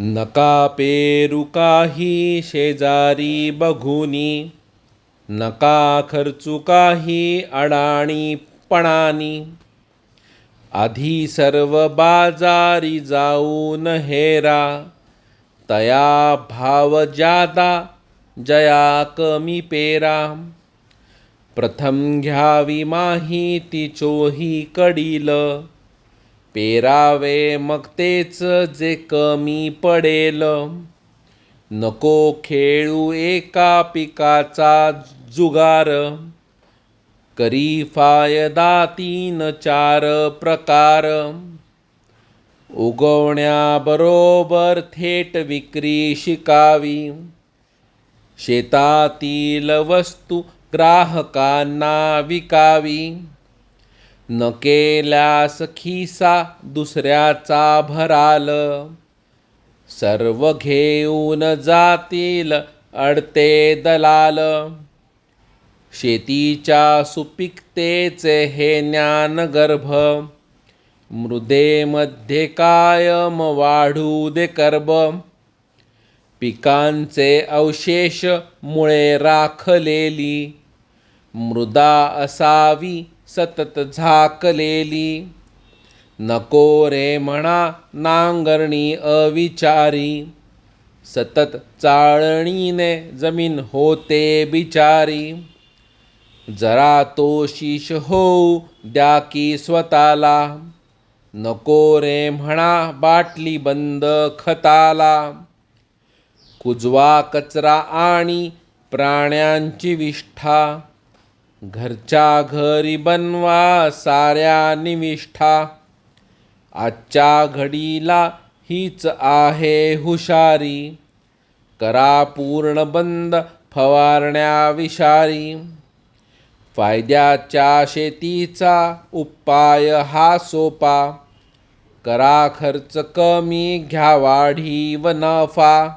नका पेरू काही शेजारी बघुनी नका खर्चू काही अडाणीपणानी आधी सर्व बाजारी जाऊन हेरा तया भाव जादा जया कमी पेरा. प्रथम घ्यावी माहिती चोही कडील पेरावे मग तेच जे कमी पडेल. नको खेळू एका पिकाचा जुगार. करी फायदा तीन चार प्रकार. उगवण्याबरोबर थेट विक्री शिकावी. शेतातील वस्तू ग्राहकांना विकावी. न केल्यास खिसा दुसऱ्याचा भराल. सर्व घेऊन जातील अडते दलाल. शेतीच्या सुपिकतेचे हे ज्ञान गर्भ. मृदेमध्ये कायम वाढू दे कर्ब. पिकांचे अवशेष मुळे राखलेली. मृदा असावी सतत झाकलेली. नको रे म्हणा नांगरणी अविचारी. सतत चाळणीने जमीन होते बिचारी. जरा तो शीश होऊ द्या की स्वतःला. नको रे म्हणा बाटली बंद खताला. कुजवा कचरा आणि प्राण्यांची विष्ठा. घरच्या घरी बनवा साऱ्या निविष्ठा. आजच्या घडीला हीच आहे हुशारी. करा पूर्ण बंद फवारण्या विषारी. फायद्याच्या शेतीचा उपाय हा सोपा. करा खर्च कमी घ्या वाढी व नफा.